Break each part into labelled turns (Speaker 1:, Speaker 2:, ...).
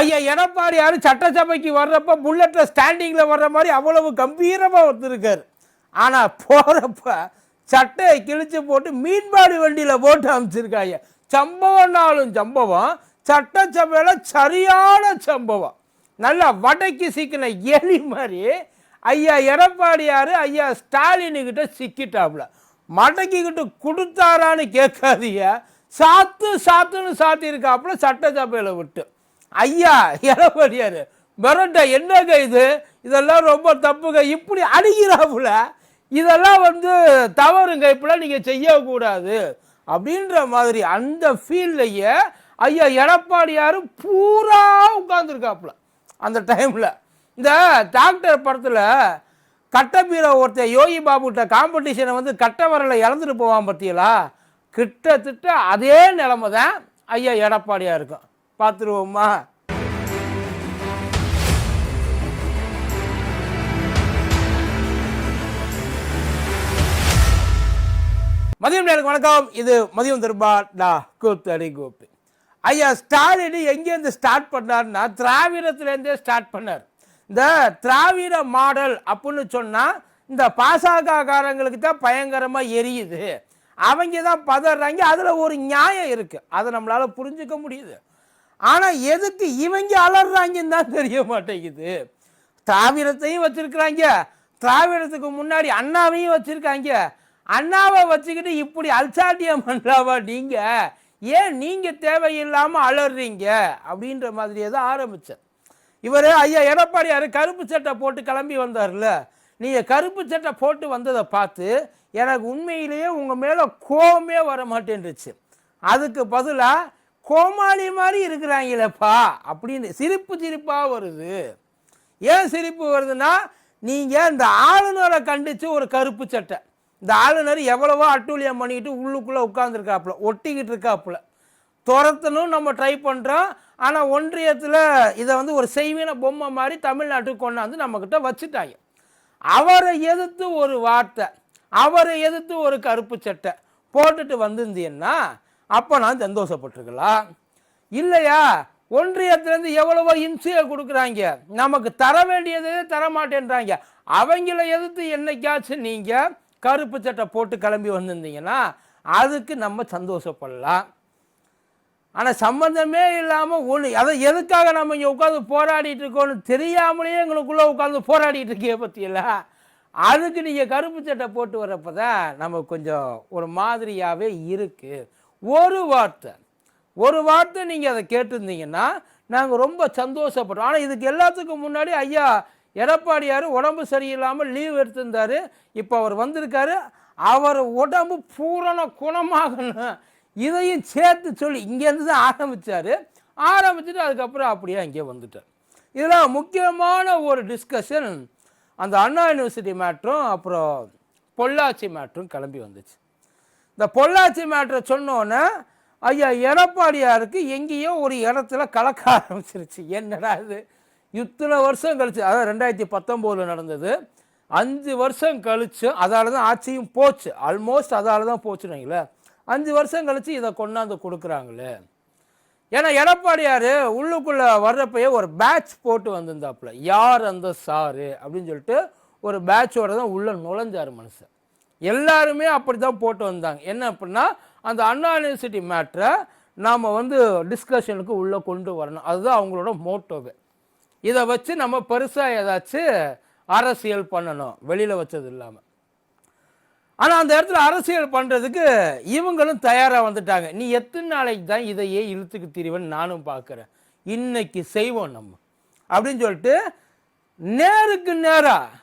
Speaker 1: ஐயா எடப்பாடியார் சட்டசபைக்கு வர்றப்ப புல்லட்டில் ஸ்டாண்டிங்கில் வர்ற மாதிரி அவ்வளவு கம்பீரமாக ஒருத்தருக்கார் ஆனால் போகிறப்ப சட்டையை கிழிச்சு போட்டு மீன்பாடி வண்டியில் போட்டு அமைச்சிருக்காங்க சம்பவம்னாலும் சம்பவம் சட்டசபையில் சரியான சம்பவம். நல்லா வடக்கி சிக்கின எலி மாதிரி ஐயா எடப்பாடியார் ஐயா ஸ்டாலினுக்கிட்ட சிக்கிட்டாப்புல மடக்கிக்கிட்டு கொடுத்தாரான்னு கேட்காதீங்க. சாத்து சாத்துன்னு சாத்தியிருக்காப்புல சட்டசபையில் விட்டு. ஐயா எடப்பாடியார் மிரட்ட என்னங்க இது? இதெல்லாம் ரொம்ப தப்புங்க. இப்படி அடிக்கிறாப்புல இதெல்லாம் வந்து தவறுங்க. இப்படிலாம் நீங்கள் செய்யக்கூடாது. அப்படின்ற மாதிரி அந்த ஃபீல்டையே ஐயா எடப்பாடியார் பூரா உட்காந்துருக்காப்புல அந்த டைமில் இந்த டாக்டர் படத்தில் கட்டபீரை ஒருத்தன் யோகி பாபுகிட்ட காம்படிஷனை வந்து கட்டவரில் வரல இழந்துட்டு போவான் பார்த்தீங்களா கிட்டத்தட்ட அதே நிலமை தான் ஐயா எடப்பாடியாக இருக்கும் பார்த்துருவோமா மதியம் நேருக்கு வணக்கம். இது மதியம் திரும்பா டா கூத்தடி கோப்பி ஐயா ஸ்டாலின் எங்கேருந்து ஸ்டார்ட் பண்ணார்னா திராவிடத்துலேருந்தே ஸ்டார்ட் பண்ணார். இந்த திராவிட மாடல் அப்படின்னு சொன்னால் இந்த பாசகக்காரங்களுக்கு தான் பயங்கரமாக எரியுது. அவங்க தான் பதறாங்க அதில் ஒரு நியாயம் இருக்குது அதை நம்மளால் புரிஞ்சுக்க முடியுது. ஆனால் எதுக்கு இவங்க அலறாங்கன்னு தான் தெரிய மாட்டேங்குது. திராவிடத்தையும் வச்சுருக்குறாங்க. திராவிடத்துக்கு முன்னாடி அண்ணாவையும் வச்சுருக்காங்க. அண்ணாவை வச்சுக்கிட்டு இப்படி அல்சாட்டியம் பண்ணலாவா நீங்கள் ஏன் நீங்கள் தேவையில்லாமல் அலறீங்க? அப்படின்ற மாதிரியே தான் ஆரம்பித்தேன் இவர் ஐயா எடப்பாடியார் கருப்பு சட்டை போட்டு கிளம்பி வந்தார்ல. நீங்கள் கருப்பு சட்டை போட்டு வந்ததை பார்த்து எனக்கு உண்மையிலேயே உங்கள் மேலே கோபமே வர மாட்டேன்ருச்சு அதுக்கு பதிலாக கோமாளி மாதிரி இருக்கிறாங்களேப்பா அப்படின்னு சிரிப்பு சிரிப்பாக வருது. ஏன் சிரிப்பு வருதுன்னா நீங்கள் இந்த ஆளுநரை கண்டித்து ஒரு கருப்பு சட்டை. இந்த ஆளுநர் எவ்வளவோ அட்டூழியம் பண்ணிக்கிட்டு உள்ளுக்குள்ளே உட்காந்துருக்காப்புல ஒட்டிக்கிட்டு இருக்காப்புல. துரத்தணும் நம்ம ட்ரை பண்ணுறோம் ஆனால் ஒன்றியத்தில் இதை வந்து ஒரு செய்வீன பொம்மை மாதிரி தமிழ்நாட்டுக்கு கொண்டாந்து நம்மக்கிட்ட வச்சுட்டாங்க. அவரை எதிர்த்து ஒரு வார்த்தை அவரை எதிர்த்து ஒரு கருப்பு சட்டை போட்டுட்டு வந்திருந்தீங்கன்னா அப்போ நான் சந்தோஷப்பட்டிருக்கலாம் இல்லையா? ஒன்றியத்திலேருந்து எவ்வளவோ இம்சையை கொடுக்குறாங்க. நமக்கு தர வேண்டியதே தர மாட்டேன்றாங்க அவங்கள எதிர்த்து என்னைக்காச்சும் நீங்கள் கருப்பு சட்டை போட்டு கிளம்பி வந்திருந்தீங்கன்னா அதுக்கு நம்ம சந்தோஷப்படலாம். ஆனால் சம்மந்தமே இல்லாமல் ஒன்று அதை எதுக்காக நம்ம இங்கே உட்காந்து போராடிட்டு இருக்கோம்னு தெரியாமலேயே எங்களுக்குள்ளே உட்காந்து போராடிட்டு இருக்கே பற்றியில்ல அதுக்கு நீங்கள் கருப்பு சட்டை போட்டு வரப்போ தான் நம்ம கொஞ்சம் ஒரு மாதிரியாகவே இருக்குது ஒரு வார்த்தை ஒரு வார்த்தை நீங்கள் அதை கேட்டிருந்தீங்கன்னா நாங்கள் ரொம்ப சந்தோஷப்படுறோம் ஆனால் இதுக்கு எல்லாத்துக்கும் முன்னாடி ஐயா எடப்பாடியார் உடம்பு சரியில்லாமல் லீவ் எடுத்திருந்தாரு. இப்போ அவர் வந்திருக்காரு. அவர் உடம்பு பூரண குணமாகணும். இதையும் சேர்த்து சொல்லி இங்கேருந்து தான் ஆரம்பித்தார் ஆரம்பிச்சுட்டு அதுக்கப்புறம் அப்படியே இங்கே வந்துட்டார். இதெல்லாம் முக்கியமான ஒரு டிஸ்கஷன் அந்த அண்ணா யூனிவர்சிட்டி மேட்ரும் அப்புறம் பொள்ளாச்சி மேட்ரும் கிளம்பி வந்துச்சு. இந்த பொள்ளாச்சி மேட்ரை சொன்னோன்னே ஐயா எடப்பாடியாருக்கு எங்கேயோ ஒரு இடத்துல கலக்க ஆரம்பிச்சிருச்சு. என்னடா இது? இத்தனை வருஷம் கழிச்சு அதாவது ரெண்டாயிரத்தி பத்தொம்போதில் நடந்தது. அஞ்சு வருஷம் கழிச்சு அதால் தான் ஆட்சியும் போச்சு. ஆல்மோஸ்ட் அதால் தான் போச்சுனீங்களே அஞ்சு வருஷம் கழிச்சு இதை கொண்டாந்து கொடுக்குறாங்களே. ஏன்னா எடப்பாடியார் உள்ளுக்குள்ளே வர்றப்பயே ஒரு பேட்ச் போட்டு வந்திருந்தாப்புல. யார் அந்த சாரு? அப்படின்னு சொல்லிட்டு ஒரு பேட்சோட தான் உள்ளே நுழைஞ்சார் மனுஷன். எல்லாருமே அப்படி தான் போட்டு வந்தாங்க. என்ன அப்படின்னா அந்த அண்ணா யூனிவர்சிட்டி மேட்ரை நாம் வந்து டிஸ்கஷனுக்கு உள்ளே கொண்டு வரணும். அதுதான் அவங்களோட மோட்டோவே இதை வச்சு நம்ம பெருசாக ஏதாச்சும் அரசியல் பண்ணணும். வெளியில் வச்சது இல்லாமல் ஆனால் அந்த இடத்துல அரசியல் பண்ணுறதுக்கு இவங்களும் தயாராக வந்துட்டாங்க. நீ எத்தனை நாளைக்கு தான் இதையே இழுத்துக்கு திரிவன்னு நானும் பார்க்குறேன் இன்னைக்கு செய்வோம் நம்ம. அப்படின்னு சொல்லிட்டு நேருக்கு நேராக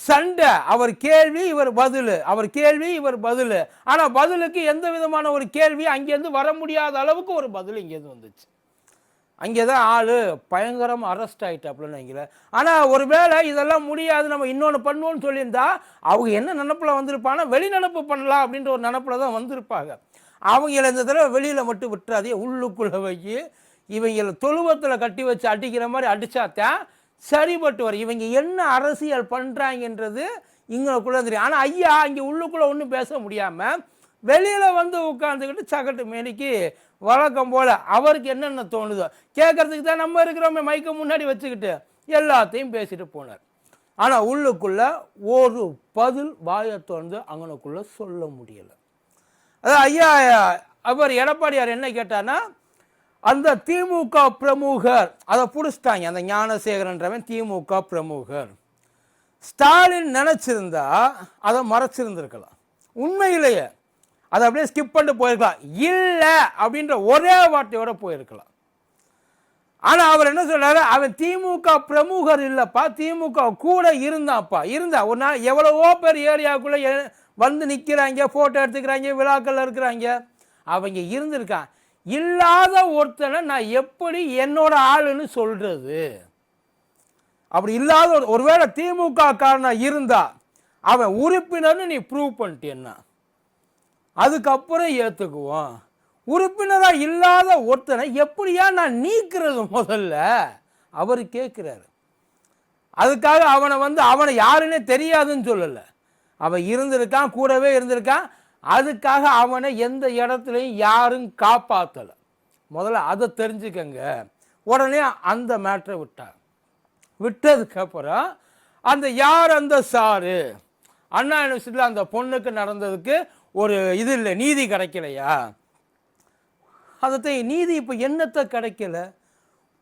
Speaker 1: சண்டை அவர் கேள்வி இவர் பதில். அவர் கேள்வி இவர் பதில். ஆனால் பதிலுக்கு எந்த விதமான ஒரு கேள்வி அங்கேருந்து வர முடியாத அளவுக்கு ஒரு பதில் இங்கேருந்து வந்துச்சு. அங்கே தான் ஆள் பயங்கரமாக அரெஸ்ட் ஆகிட்டாப்புலன்னு வைங்களேன். ஆனால் ஒருவேளை இதெல்லாம் முடியாது நம்ம இன்னொன்று பண்ணுவோம்னு சொல்லியிருந்தா அவங்க என்ன நினப்பில் வந்திருப்பாங்கன்னா வெளிநடப்பு பண்ணலாம் அப்படின்ற ஒரு நினப்பில் தான் வந்திருப்பாங்க. அவங்கள இந்த தடவை வெளியில் மட்டும் விட்டுறாதே உள்ளுக்குள்ளே வச்சு இவங்களை தொழுவத்தில் கட்டி வச்சு அடிக்கிற மாதிரி அடித்தாத்தான் சரிப்பட்டு வரும். இவங்க என்ன அரசியல் பண்ணுறாங்கன்றது இங்களுக்குள்ளே தெரியும். ஆனால் ஐயா இங்கே உள்ளுக்குள்ளே ஒன்றும் பேச முடியாமல் வெளியில் வந்து உட்காந்துக்கிட்டு சகட்டு மேனிக்கு வழக்கம் போல் அவருக்கு என்னென்ன தோணுதோ கேட்கறதுக்கு தான் நம்ம இருக்கிறோமே மைக்கை முன்னாடி வச்சுக்கிட்டு எல்லாத்தையும் பேசிட்டு போனார். ஆனால் உள்ளுக்குள்ளே ஒரு பதில் வாயை திறந்து அங்கனுக்குள்ளே சொல்ல முடியலை. அதான் ஐயா அவர் எடப்பாடியார் என்ன கேட்டார்னா அந்த திமுக பிரமுகர் அதை பிடிச்சிட்டாங்க அந்த ஞானசேகரன்றவன் திமுக பிரமுகர். ஸ்டாலின் நினச்சிருந்தா அதை மறைச்சிருந்துருக்கலாம். உண்மையிலேயே அதை அப்படியே ஸ்கிப் பண்ணிட்டு போயிருக்கலாம். இல்லை அப்படின்ற ஒரே வார்த்தையோடு போயிருக்கலாம். ஆனால் அவர் என்ன சொல்கிறாரு அவன் திமுக பிரமுகர் இல்லைப்பா திமுக கூட இருந்தாப்பா இருந்தா ஒரு நாள் எவ்வளவோ பேர் ஏரியாவுக்குள்ளே வந்து நிற்கிறாங்க ஃபோட்டோ எடுத்துக்கிறாங்க விழாக்களில் இருக்கிறாங்க. அவங்க இருந்திருக்கான். இல்லாத ஒருத்தனை நான் எப்படி என்னோட ஆளுன்னு சொல்கிறது அப்படி இல்லாத ஒரு ஒருவேளை திமுக காரணம் இருந்தா அவன் உறுப்பினர்னு நீ ப்ரூவ் பண்ணிட்டேன்னா. அதுக்கப்புறம் ஏற்றுக்குவோம் உறுப்பினராக இல்லாத ஒருத்தனை எப்படியா நான் நீக்கிறது முதல்ல? அவர் கேட்குறாரு அதுக்காக அவனை வந்து அவனை யாருன்னே தெரியாதுன்னு சொல்லலை. அவன் இருந்திருக்கான் கூடவே இருந்திருக்கான். அதுக்காக அவனை எந்த இடத்துலையும் யாரும் காப்பாற்றலை முதல்ல அதை தெரிஞ்சுக்கங்க. உடனே அந்த மேட்ரை விட்டார். விட்டதுக்கப்புறம் அந்த யார் அந்த சாரு? அண்ணா யூனிவர்சிட்டியில் அந்த பொண்ணுக்கு நடந்ததுக்கு ஒரு இது இல்லை நீதி கிடைக்கலையா? அதை நீதி இப்போ என்னத்தை கிடைக்கல?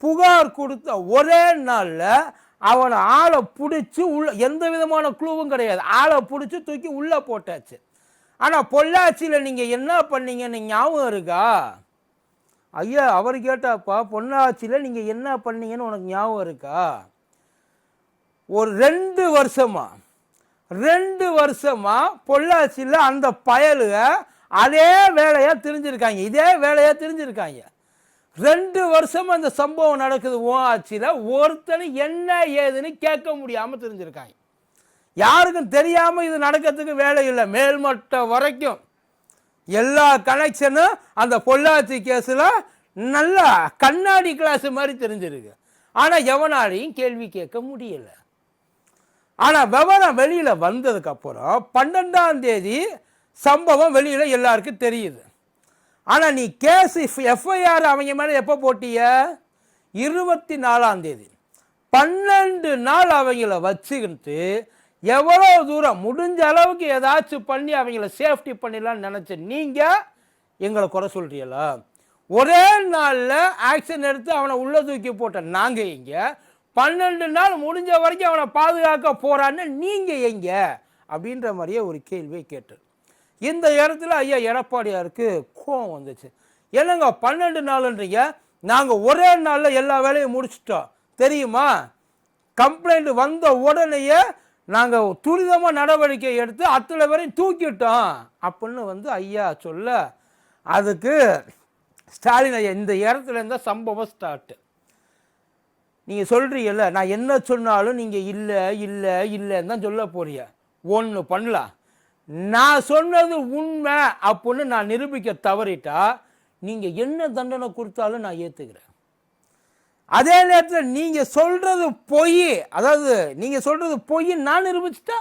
Speaker 1: புகார் கொடுத்த ஒரே நாளில் அவனை ஆளை பிடிச்சி உள்ள எந்த விதமான குழுவும் கிடையாது. ஆளை பிடிச்சி தூக்கி உள்ளே போட்டாச்சு. ஆனால் பொள்ளாச்சியில் நீங்கள் என்ன பண்ணீங்கன்னு ஞாபகம் இருக்கா? ஐயா அவர் கேட்டாப்பா பொள்ளாச்சியில் நீங்கள் என்ன பண்ணீங்கன்னு உனக்கு ஞாபகம் இருக்கா? ஒரு ரெண்டு வருஷமாக ரெண்டு வருஷமாக பொள்ளாச்சியில் அந்த பயலுக அதே வேலையாக தெரிஞ்சிருக்காங்க. இதே வேலையாக தெரிஞ்சிருக்காங்க. ரெண்டு வருஷமாக அந்த சம்பவம் நடக்குது ஓ ஆட்சியில். ஒருத்தனை என்ன ஏதுன்னு கேட்க முடியாமல் தெரிஞ்சிருக்காங்க. யாருக்கும் தெரியாமல் இது நடக்கிறதுக்கு வேலை இல்லை. மேல்மட்டம் வரைக்கும் எல்லா கனெக்ஷனும் அந்த பொள்ளாச்சி கேஸில் நல்லா கண்ணாடி கிளாஸ் மாதிரி தெரிஞ்சிருக்கு. ஆனால் எவனாலையும் கேள்வி கேட்க முடியல. ஆனால் விவரம் வெளியில் வந்ததுக்கப்புறம் பன்னெண்டாம் தேதி சம்பவம் வெளியில் எல்லாருக்கும் தெரியுது. ஆனால் நீ கேஸ் எஃப்ஐஆர் அவங்க மேலே எப்போ போட்டிய? இருபத்தி நாலாம் தேதி. பன்னெண்டு நாள் அவங்கள வச்சுக்கிட்டு எவ்வளோ தூரம் முடிஞ்ச அளவுக்கு ஏதாச்சும் பண்ணி அவங்கள சேஃப்டி பண்ணிடலான்னு நினச்ச நீங்கள் எங்களை குறை சொல்கிறீங்களா ஒரே நாளில் ஆக்ஷன் எடுத்து அவனை உள்ளே தூக்கி போட்ட நாங்கள் இங்கே பன்னெண்டு நாள் முடிஞ்ச வரைக்கும் அவனை பாதுகாக்க போகிறான்னு நீங்கள் எங்க? அப்படின்ற மாதிரியே ஒரு கேள்வியை கேட்டு இந்த இடத்துல ஐயா எடப்பாடியாருக்கு கோவம் வந்துச்சு. என்னங்க பன்னெண்டு நாளுன்றீங்க? நாங்கள் ஒரே நாளில் எல்லா வேலையும் முடிச்சிட்டோம். தெரியுமா? கம்ப்ளைண்ட் வந்த உடனேயே நாங்கள் துரிதமாக நடவடிக்கை எடுத்து அத்தனை பேரையும் தூக்கிட்டோம் அப்படின்னு வந்து ஐயா சொல்ல அதுக்கு ஸ்டாலின் ஐயா இந்த இடத்துல இருந்தால் சம்பவம் ஸ்டார்ட்டு நீங்கள் சொல்கிறீங்கல்ல நான் என்ன சொன்னாலும் நீங்கள் இல்லை இல்லை இல்லைன்னு தான் சொல்ல போறீங்க. ஒன்று பண்ணலாம். நான் சொன்னது உண்மை அப்படின்னு நான் நிரூபிக்க தவறிட்டா நீங்கள் என்ன தண்டனை கொடுத்தாலும் நான் ஏற்றுக்கிறேன் அதே நேரத்தில் நீங்கள் சொல்கிறது பொய் அதாவது நீங்கள் சொல்கிறது பொய் நான் நிரூபிச்சிட்டா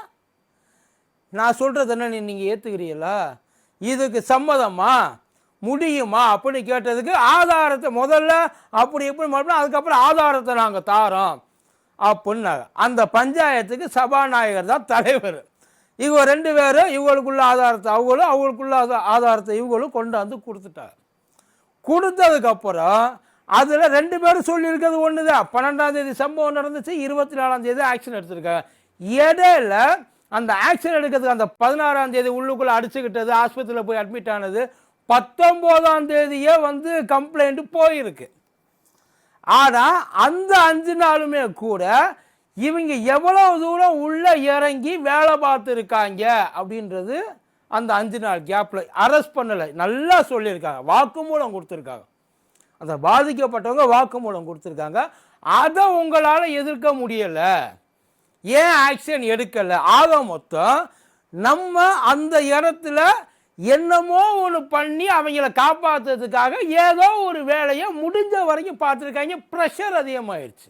Speaker 1: நான் சொல்கிறது என்ன நீங்கள் ஏற்றுக்கிறீங்களா இதுக்கு சம்மதமா? முடியுமா அப்படின்னு கேட்டதுக்கு ஆதாரத்தை முதல்ல அப்படி இப்படி மறுபடியும் அதுக்கப்புறம் ஆதாரத்தை நாங்கள் தாரோம் அப்படின்னாங்க. அந்த பஞ்சாயத்துக்கு சபாநாயகர் தான் தலைவர். இவங்க ரெண்டு பேரும் இவங்களுக்குள்ள ஆதாரத்தை அவங்களும் அவங்களுக்குள்ள ஆதாரத்தை இவங்களும் கொண்டு வந்து கொடுத்துட்டாங்க. கொடுத்ததுக்கப்புறம் அதில் ரெண்டு பேரும் சொல்லியிருக்கிறது ஒன்று தான் பன்னெண்டாம் தேதி சம்பவம் நடந்துச்சு இருபத்தி நாலாம் தேதி ஆக்ஷன் எடுத்திருக்காங்க. இடையில அந்த ஆக்ஷன் எடுக்கிறதுக்கு அந்த பதினாறாம் தேதி உள்ளுக்குள்ளே அடிச்சுக்கிட்டது ஆஸ்பத்திரியில் போய் அட்மிட் ஆனது பத்தொம்போதாம் தேதியே வந்து கம்ப்ளைண்ட் போயிருக்கு. ஆனால் அந்த அஞ்சு நாளுமே கூட இவங்க எவ்வளவு தூரம் உள்ளே இறங்கி வேலை பார்த்துருக்காங்க அப்படின்றது அந்த அஞ்சு நாள் கேப்பில் அரெஸ்ட் பண்ணலை. நல்லா சொல்லியிருக்காங்க. வாக்குமூலம் கொடுத்துருக்காங்க. அந்த பாதிக்கப்பட்டவங்க வாக்குமூலம் கொடுத்துருக்காங்க. அதை உங்களால் எதிர்க்க முடியலை. ஏன் ஆக்ஷன் எடுக்கலை? ஆக மொத்தம் நம்ம அந்த இடத்துல என்னமோ ஒன்று பண்ணி அவங்கள காப்பாற்றுறதுக்காக ஏதோ ஒரு வேலையை முடிஞ்ச வரைக்கும் பார்த்துருக்காங்க. ப்ரெஷர் அதிகமாகிடுச்சு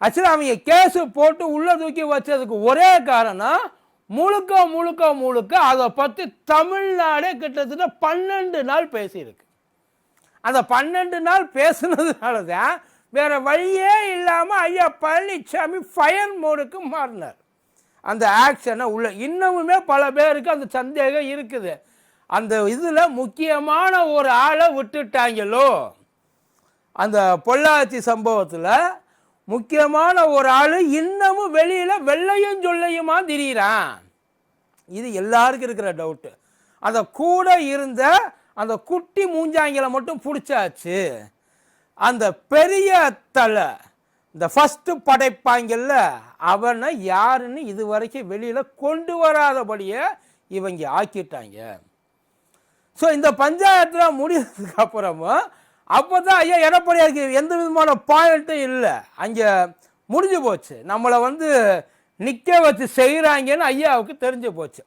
Speaker 1: ஆக்சுவலாக அவங்க கேஸு போட்டு உள்ளே தூக்கி வச்சதுக்கு ஒரே காரணம் முழுக்க முழுக்க முழுக்க அதை பற்றி தமிழ்நாடே கிட்டத்தட்ட பன்னெண்டு நாள் பேசியிருக்கு. அந்த பன்னெண்டு நாள் பேசுனதுனால தான் வேறு வழியே இல்லாமல் ஐயா பழனிசாமி ஃபயர் மோடுக்கு மாறினார். அந்த ஆக்ஷனை உள்ள இன்னமுமே பல பேருக்கு அந்த சந்தேகம் இருக்குது. அந்த இதில் முக்கியமான ஒரு ஆளை விட்டுட்டாங்களோ? அந்த பொள்ளாச்சி சம்பவத்தில் முக்கியமான ஒரு ஆள் இன்னமும் வெளியில் வெள்ளையும் சொல்லையுமா திரியிறான்? இது எல்லாருக்கும் இருக்கிற டவுட்டு அந்த கூட இருந்த அந்த குட்டி மூஞ்சாங்கில மட்டும் பிடிச்சாச்சு. அந்த பெரிய தலை இந்த ஃபஸ்ட்டு படைப்பாங்கல்ல அவனை யாருன்னு இது வரைக்கும் வெளியில் கொண்டு வராதபடியே இவங்க ஆக்கிட்டாங்க. ஸோ இந்த பஞ்சாயத்தில் முடியறதுக்கு அப்புறமும் அப்போ தான் ஐயா எடப்பாடியாருக்கு எந்த விதமான பாயிண்ட்டும் இல்லை. அங்கே முடிஞ்சு போச்சு. நம்மளை வந்து நிற்க வச்சு செய்கிறாங்கன்னு ஐயாவுக்கு தெரிஞ்சு போச்சு.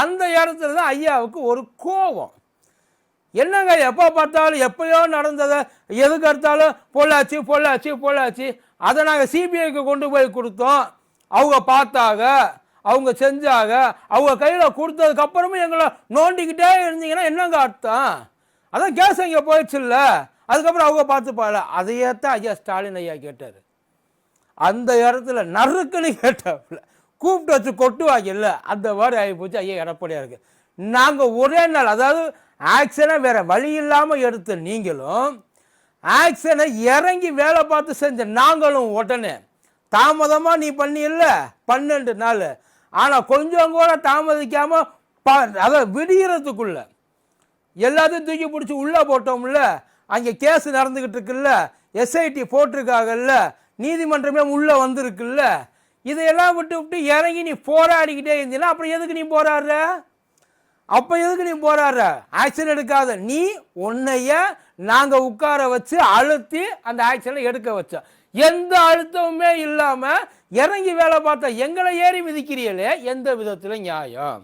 Speaker 1: அந்த இடத்துல தான் ஐயாவுக்கு ஒரு கோபம். என்னங்க எப்போ பார்த்தாலும் எப்பயோ நடந்ததை எதுக்கு எடுத்தாலும் பொள்ளாச்சி பொள்ளாச்சி பொள்ளாச்சி. அதை நாங்கள் சிபிஐக்கு கொண்டு போய் கொடுத்தோம். அவங்க பார்த்தாங்க அவங்க செஞ்சாங்க அவங்க கையில் கொடுத்ததுக்கப்புறமும் எங்களை நோண்டிக்கிட்டே இருந்தீங்கன்னா என்னங்க அர்த்தம்? அதான் கேஸ் இங்கே போயிடுச்சுல்ல. அதுக்கப்புறம் அவங்க பார்த்துப்பால அதையே தான் ஐயா ஸ்டாலின் ஐயா கேட்டார். அந்த இடத்துல நறுக்குன்னு கேட்டாப்புல. கூப்பிட்டு வச்சு கொட்டுவாங்கல்ல அந்த மாதிரி ஆகி போச்சு. ஐயா எடப்பாடியா இருக்குது நாங்கள் ஒரே நாள் அதாவது ஆக்ஷனை வேறு வழி இல்லாமல் எடுத்த நீங்களும் ஆக்ஷனை இறங்கி வேலை பார்த்து செஞ்ச நாங்களும் உடனே தாமதமாக நீ பண்ணி இல்லை பன்னெண்டு நாள். ஆனால் கொஞ்சம் கூட தாமதிக்காமல் ப அதை விடியறதுக்குள்ள எல்லாத்தையும் தூக்கி பிடிச்சி உள்ளே போட்டோம்ல அங்கே கேஸ் நடந்துக்கிட்டு இருக்குல்ல எஸ்ஐடி போட்டிருக்காங்கல்ல நீதிமன்றமே உள்ளே வந்திருக்குல்ல இதையெல்லாம் விட்டு விட்டு இறங்கி நீ போராடிக்கிட்டே இருந்தீங்கன்னா அப்புறம் எதுக்கு நீ போராடுற? அப்போ எதுக்கு நீ போராடுற? ஆக்ஷன் எடுக்காத. நீ உன்னைய நாங்கள் உட்கார வச்சு அழுத்தி அந்த ஆக்ஷனை எடுக்க வச்சோம் எந்த அழுத்தமுமே இல்லாமல் இறங்கி வேலை பார்த்தா எங்களை ஏறி மிதிக்கிறீங்களே எந்த விதத்தில் நியாயம்?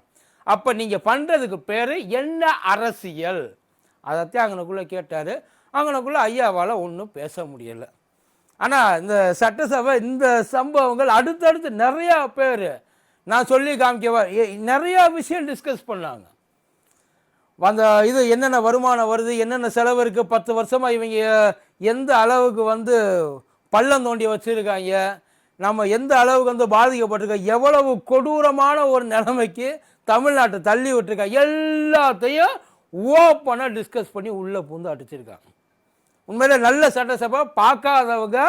Speaker 1: அப்போ நீங்கள் பண்ணுறதுக்கு பேர் என்ன அரசியல்? அதைத்தான் அங்கனக்குள்ளே கேட்டார். அங்கனக்குள்ளே ஐயாவால் ஒன்றும் பேச முடியலை. ஆனால் இந்த சட்டசபை இந்த சம்பவங்கள் அடுத்தடுத்து நிறையா பேர் நான் சொல்லி காமிக்கவா நிறையா விஷயம் டிஸ்கஸ் பண்ணாங்க. அந்த இது என்னென்ன வருமானம் வருது என்னென்ன செலவு இருக்குது பத்து வருஷமாக இவங்க எந்த அளவுக்கு வந்து பள்ளம் தோண்டி வச்சுருக்காங்க? நம்ம எந்த அளவுக்கு வந்து பாதிக்கப்பட்டிருக்கோம்? எவ்வளவு கொடூரமான ஒரு நிலைமைக்கு தமிழ்நாட்டை தள்ளி விட்டுருக்கா? எல்லாத்தையும் ஓப்பனாக டிஸ்கஸ் பண்ணி உள்ளே பூந்து அடிச்சிருக்காங்க. உண்மையில் நல்ல சட்டசபை பார்க்காதவங்க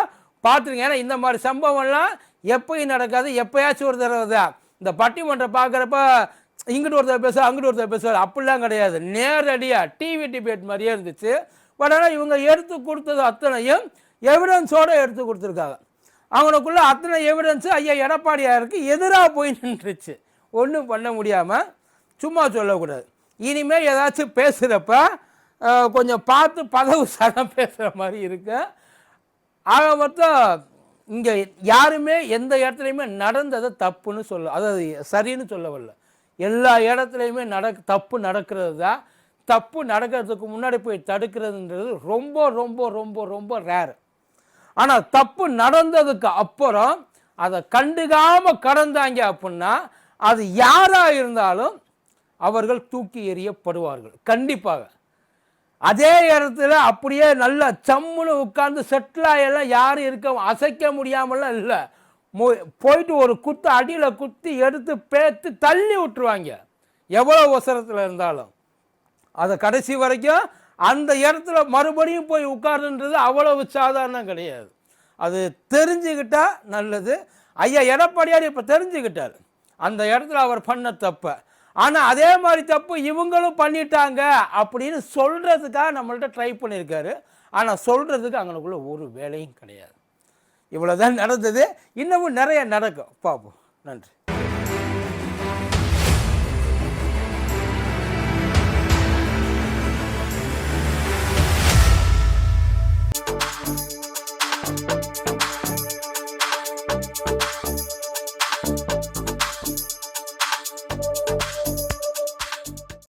Speaker 1: பார்த்துருங்க. ஏன்னா இந்த மாதிரி சம்பவம்லாம் எப்பயும் நடக்காது. எப்போயாச்சும் ஒரு தடவை தான். இந்த பட்டிமன்றம் பார்க்குறப்ப இங்கிட்டு ஒருத்தர் பேசுவார் அங்கிட்டு ஒருத்தர் பேசுவார். அப்படிலாம் கிடையாது. நேரடியாக டிவி டிபேட் மாதிரியே இருந்துச்சு. பட் ஆனால் இவங்க எடுத்து கொடுத்தது அத்தனையும் எவிடன்ஸோடு எடுத்து கொடுத்துருக்காங்க. அவனுக்குள்ள அத்தனை எவிடன்ஸு ஐயா எடப்பாடியாருக்கு எதிராக போய் நின்றுச்சு. ஒன்றும் பண்ண முடியாமல் சும்மா சொல்லக்கூடாது. இனிமேல் ஏதாச்சும் பேசுகிறப்ப கொஞ்சம் பார்த்து பதவு சதம் பேசுகிற மாதிரி இருக்கு. ஆக மொத்தம் இங்கே யாருமே எந்த இடத்துலையுமே நடந்ததை தப்புன்னு சொல்ல அதாவது சரின்னு சொல்ல வரல. எல்லா இடத்துலையுமே நடக் தப்பு நடக்கிறது தான் தப்பு நடக்கிறதுக்கு முன்னாடி போய் தடுக்கிறதுன்றது ரொம்ப ரொம்ப ரொம்ப ரொம்ப ரேர் ஆனால் தப்பு நடந்ததுக்கு அப்புறம் அதை கண்டுகாமல் கடந்தாங்க அப்படின்னா அது யாராக இருந்தாலும் அவர்கள் தூக்கி எறியப்படுவார்கள். கண்டிப்பாக. அதே இடத்துல அப்படியே நல்லா சம்முன்னு உட்கார்ந்து செட்டில் ஆகியெல்லாம் யாரும் இருக்க அசைக்க முடியாமலாம் இல்லை. போயிட்டு ஒரு குத்து அடியில் குத்தி எடுத்து பேத்து தள்ளி விட்டுருவாங்க. எவ்வளோ அவசரத்தில் இருந்தாலும். அதை கடைசி வரைக்கும் அந்த இடத்துல மறுபடியும் போய் உட்காருன்றது அவ்வளவு சாதாரணம் கிடையாது. அது தெரிஞ்சுக்கிட்டால் நல்லது. ஐயா எடப்பாடியார் இப்போ தெரிஞ்சுக்கிட்டார் அந்த இடத்துல அவர் பண்ண தப்பை. ஆனால் அதே மாதிரி தப்பு இவங்களும் பண்ணிட்டாங்க அப்படின்னு சொல்கிறதுக்காக நம்மள்ட்ட ட்ரை பண்ணியிருக்காரு. ஆனால் சொல்கிறதுக்கு அவங்களுக்குள்ள ஒரு வேலையும் கிடையாது. இவ்வளோதான் நடந்தது. இன்னமும் நிறைய நடக்கும். பார்ப்போம். நன்றி.